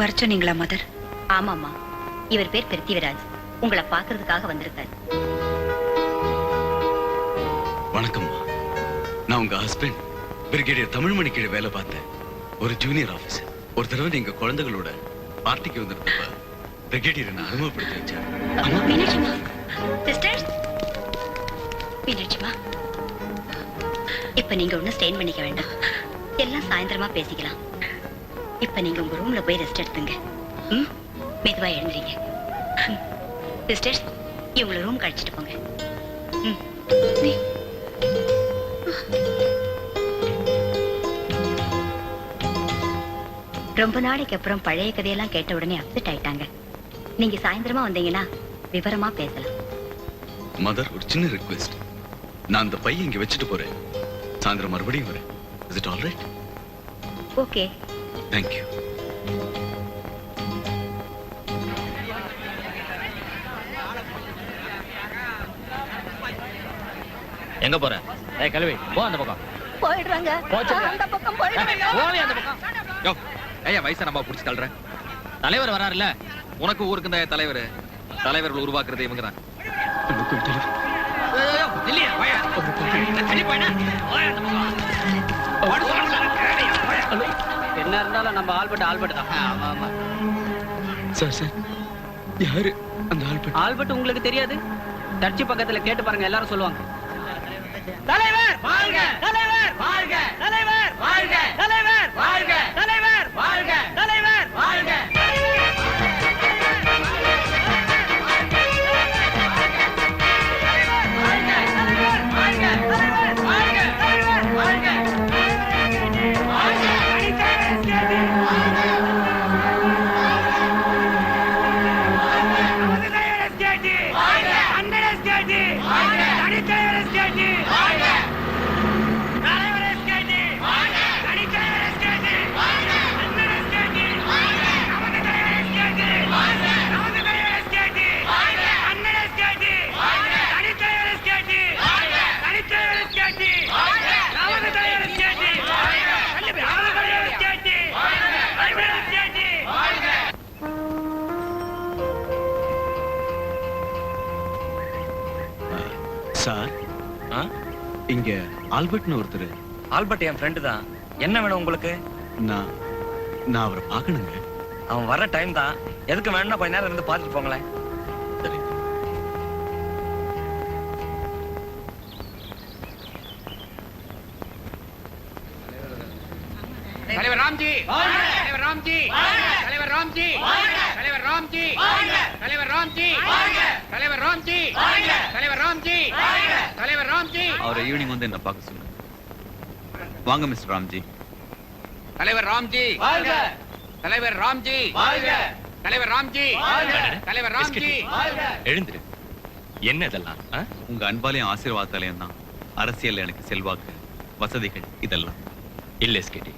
வர சொன்னீங்களா மதர்? ஆமாம்மா. இவர் பேர் பிருத்திவிராஜ். உங்களை பார்க்கறதுக்காக வந்திருக்காரு. வணக்கம்மா. நான் உங்க ஹஸ்பண்ட் பிரிகேடியர் தமிழ்மணி கீழே வேலை பார்த்தேன். ஒரு ஜூனியர் ஆபீசர் ஒரு தடவை நீங்க குழந்தைகளோட பார்ட்டிக்கு வந்திருந்தப்ப பிரிகேடியரை நான் அறிமுகப்படுத்தி வச்சேன் மீனாட்சிமா மீனாட்சிமா இப்ப நீங்க ஒண்ணும் ஸ்டெயின் பண்ணிக்க வேண்டாம். எல்லாம் சாயந்தரமா பேசிக்கலாம். இப்ப நீங்க உங்க ரூம்ல போய் ரெஸ்ட் எடுத்துங்க. ம்? மெதுவா எழுந்துறீங்க சிஸ்டர்ஸ் இவங்களை ரூம் கழிச்சிட்டு போங்க. ம். ரொம்ப நாளைக்கு அப்புறம் பழைய கதையெல்லாம் கேட்ட உடனே அப்செட் ஆயிட்டாங்க. நீங்க சாயந்தரமா வந்தீங்கன்னா விவரமா பேசலாம். மதர் ஒரு சின்ன ரிக்வெஸ்ட் நான் அந்த பையன் இங்க வச்சுட்டு போறேன். சாயந்தரம் மறுபடியும் வரேன். Is it all right okay thank you எங்க போற? ஏய் கழுவி. போ அந்த பக்கம். போயிடுறாங்க. அந்த பக்கம் போவே அந்த பக்கம். யோ ஐயா வயசை நம்ம புடிச்சு தள்ளுற தலைவர் வராருல்ல? உனக்கு ஊருக்கு இந்த தலைவர். தலைவர்கள் உருவாக்குறது இவங்க தான். என்ன இருந்தாலும் நம்ம ஆல்பர்ட் ஆல்பர்ட் தான். ஆமா ஆமா. சார் சார் யாரு அந்த ஆள் ஆல்பர்ட் உங்களுக்கு தெரியாது? சர்ச்சு பக்கத்துல கேட்டு பாருங்க எல்லாரும் சொல்லுவாங்க. தலைவர் வாழ்க தலைவர் வாழ்க தலைவர் வாழ்க தலைவர் வாழ்க தலைவர் வாழ்க தலைவர் வாழ்க. சார். ஆ? இங்க ஆல்பர்ட்னு ஒருத்தர். ஆல்பர்ட் என் ஃப்ரெண்டு தான். என்ன வேணும் உங்களுக்கு? நான் நான் அவரை பார்க்கணுங்க. அவன் வர டைம் தான். எதுக்கு வேணும்னா கொஞ்ச நேரம் இருந்து பார்த்துட்டு போங்களேன். தலைவர் ராம்ஜி தலைவர் ராம்ஜி தலைவர் ராம்ஜி தலைவர் ராம்ஜி தலைவர் ராம்ஜி தலைவர் ராம்ஜி தலைவர் ராம்ஜி தலைவர் ராம்ஜி அவரை ஈவினிங் வந்து என்ன பார்க்க சொல்லுங்க வாங்க மிஸ்டர் ராம்ஜி தலைவர் ராம்ஜி தலைவர் ராம்ஜி தலைவர் ராம்ஜி தலைவர் ராம்ஜி எழுந்துரு என்ன இதெல்லாம்? உங்க அன்பாலையும் ஆசீர்வாதத்தாலையும் தான் அரசியல் எனக்கு செல்வாக்கு வசதிகள் இதெல்லாம் இல்ல எஸ்கேடி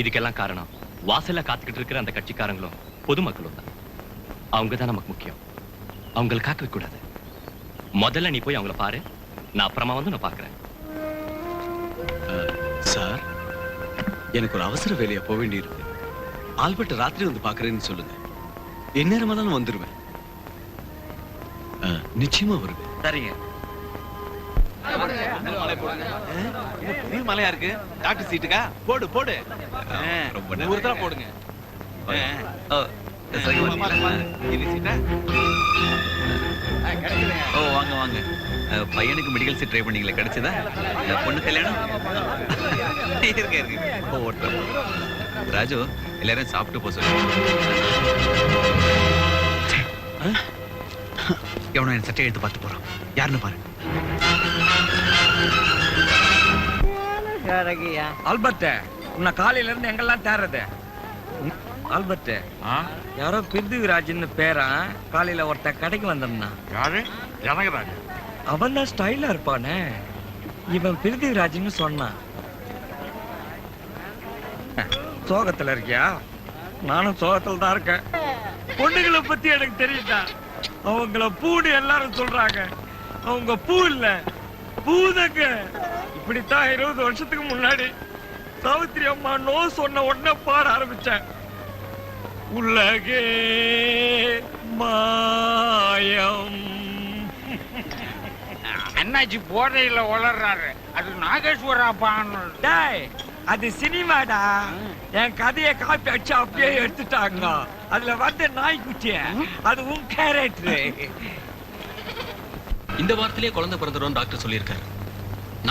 இதுக்கெல்லாம் காரணம் வாசல்ல காத்துக்கிட்டு இருக்கிற அந்த கட்சிக்காரங்களும் பொதுமக்களும் தான். அவங்க தான் நமக்கு முக்கியம். அவங்களை காக்க கூடாது. முதல்ல நீ போய் அவங்கள பாரு. நான் அப்புறமா வந்து நான் பாக்குறேன் சார் எனக்கு ஒரு அவசர வேலையா போக வேண்டியிருக்கு. ஆல்பர்ட் ராத்திரி வந்து பார்க்கறேன்னு சொல்லுங்க. எந்நேரமா தான் வந்துருவேன் நிச்சயமா வருவேன். சரிங்க. புது மலையா இருக்கு? டாக்டர் சீட்டுக்கா? போடு போடு. ரொம்ப தடவை போடுங்க? இது சீட்டா? ஓ வாங்க வாங்க. பையனுக்கு மெடிக்கல் சீட் ட்ரை பண்ணீங்களே கிடைச்சதா? பொண்ணு கல்யாணம்? இருக்க இருக்கு. ஓ ஓட்டம் ராஜு எல்லாரும் சாப்பிட்டு போக சொல்லு. எவனோ என் சட்டை எடுத்து பார்த்து போறான். யாருன்னு பாரு. ஆல்பர்ட் உன்னை காலையில இருந்து எங்கெல்லாம் தேடுறது? ஆல்பர்ட் யாரோ பிருத்திவிராஜ்னு பேரா காலையில ஒருத்தன் கடைக்கு வந்திருந்தான் யாரு? ஜனகராஜ். அவன் தான் ஸ்டைலா இருப்பானே. இவன் பிருத்திவிராஜ்னு சொன்னான். சோகத்துல இருக்கியா? நானும் சோகத்துல தான் இருக்கேன். பொண்ணுங்களை பத்தி எனக்கு தெரியுதா? அவங்கள பூன்னு எல்லாரும் சொல்றாங்க. அவங்க பூ இல்ல. பூதங்க. இப்படித்தான் இருபது வருஷத்துக்கு முன்னாடி சாவித்திரி அம்மா நோ சொன்ன உடனே பாட ஆரம்பிச்சேன். உலகே மாயம். அண்ணாச்சி போதையில வளர்றாரு அது நாகேஸ்வரா டேய் அது சினிமாடா. என் கதையை காப்பி அடிச்சு அப்படியே எடுத்துட்டாங்க. அதுல வந்து நாய்க்குட்டிய. அது உன் கேரக்டர். இந்த வாரத்திலேயே குழந்தை பிறந்துடும் டாக்டர் சொல்லியிருக்காரு.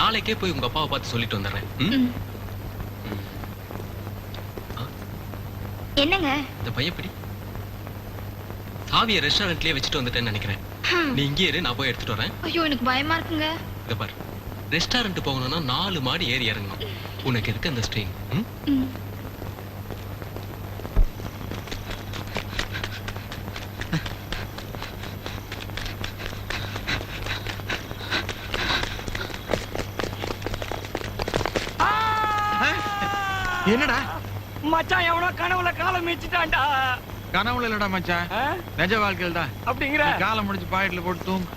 நாளைக்கே போய் உங்க அப்பாவை பார்த்து சொல்லிட்டு வந்துடுறேன்? என்னங்க? இந்த பையப்படி சாவியை ரெஸ்டாரண்ட்லயே வச்சுட்டு வந்துட்டேன்னு நினைக்கிறேன். நீ இங்கே இரு நான் போய் எடுத்துட்டு வரேன். ஐயோ எனக்கு பயமா இருக்குங்க. இத பாரு. ரெஸ்டாரண்ட் போகணும்னா நாலு மாடி ஏறி இறங்கணும். உனக்கு இருக்கு அந்த ஸ்ட்ரெயின். என்னடா? மச்சான் எவனோ கனவுல காலம் மிச்சிட்டான்டா கனவுல இல்லடா மச்சான்? நிஜ வாழ்க்கையில் தான் அப்படிங்கிற காலம் முடிச்சு பாக்கெட்ல போட்டு தூங்கு.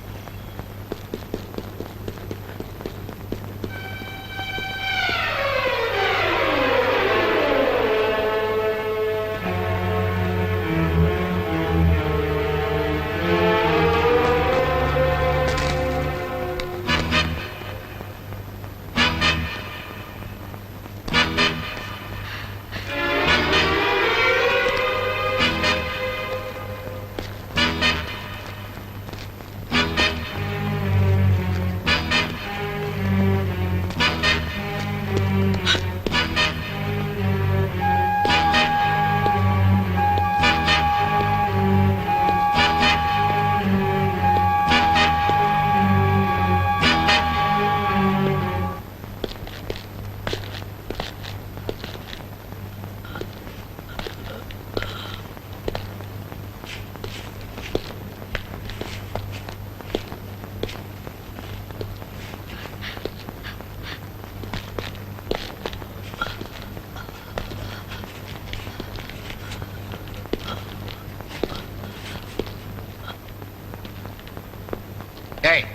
டேய்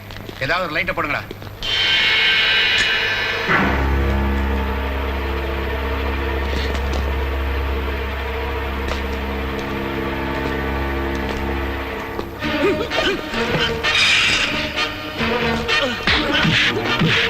ஏதாவது ஒரு லைட்டை போடுங்கடா. அந்த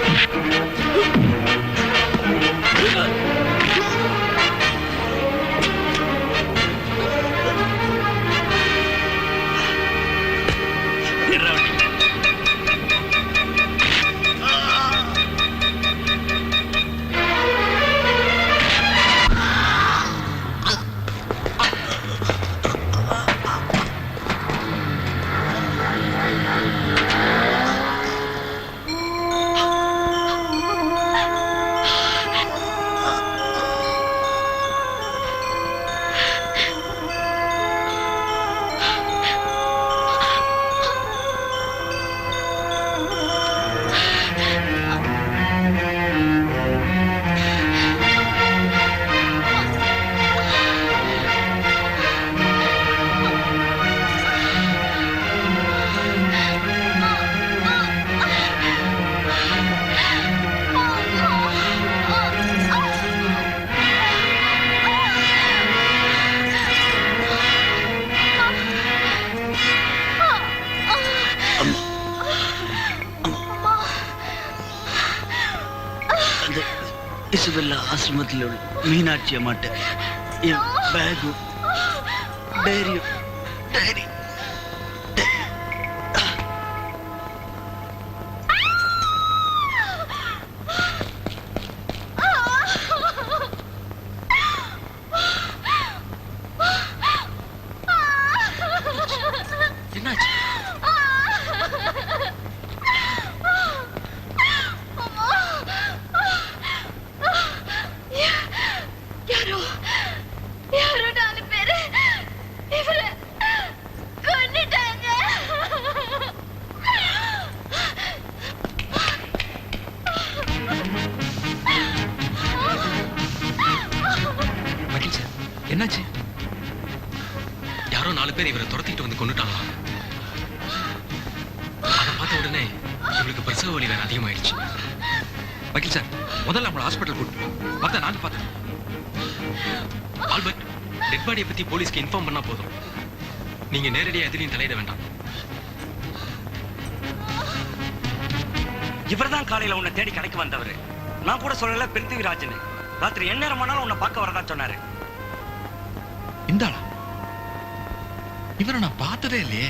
இசுபெல்லா ஆசிரமத்தில் உள்ள மீனாட்சி அம்மாட்ட என் பேகும் சார் முதல்ல நம்மள ஹாஸ்பிட்டல் கூட்டு போ. மத்த நான் பார்த்தேன் ஆல்பர்ட் டெட் பாடியை பத்தி போலீஸ்க்கு இன்ஃபார்ம் பண்ணா போதும். நீங்க நேரடியா எதிரையும் தலையிட வேண்டாம். இவர்தான் காலையில உன்னை தேடி கடைக்கு வந்தவர். நான் கூட சொல்லல பிருத்திவிராஜன். ராத்திரி என்ன நேரமானாலும் உன்னை பார்க்க வரதா சொன்னாரு. இந்த ஆளா இவரை நான் பார்த்ததே இல்லையே.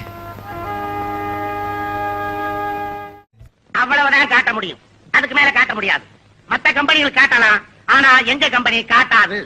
அவ்வளவுதான் காட்ட முடியும். அதுக்கு மேல காட்ட முடியாது. மத்த கம்பெனிகள் காட்டலாம். ஆனா எங்க கம்பெனி காட்டாது.